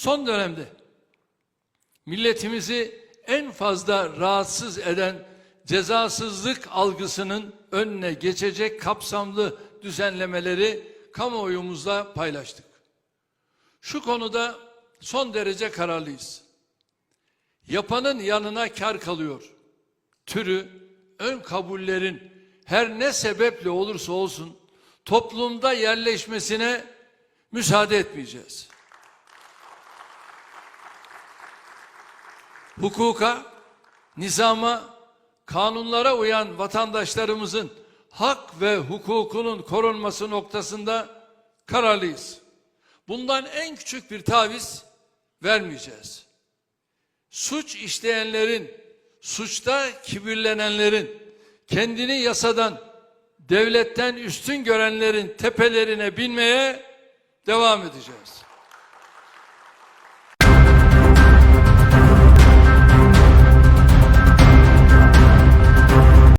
Son dönemde milletimizi en fazla rahatsız eden cezasızlık algısının önüne geçecek kapsamlı düzenlemeleri kamuoyumuzla paylaştık. Şu konuda son derece kararlıyız. Yapanın yanına kar kalıyor. Türü, ön kabullerin her ne sebeple olursa olsun toplumda yerleşmesine müsaade etmeyeceğiz. Hukuka, nizama, kanunlara uyan vatandaşlarımızın hak ve hukukunun korunması noktasında kararlıyız. Bundan en küçük bir taviz vermeyeceğiz. Suç işleyenlerin, suçta kibirlenenlerin, kendini yasadan, devletten üstün görenlerin tepelerine binmeye devam edeceğiz.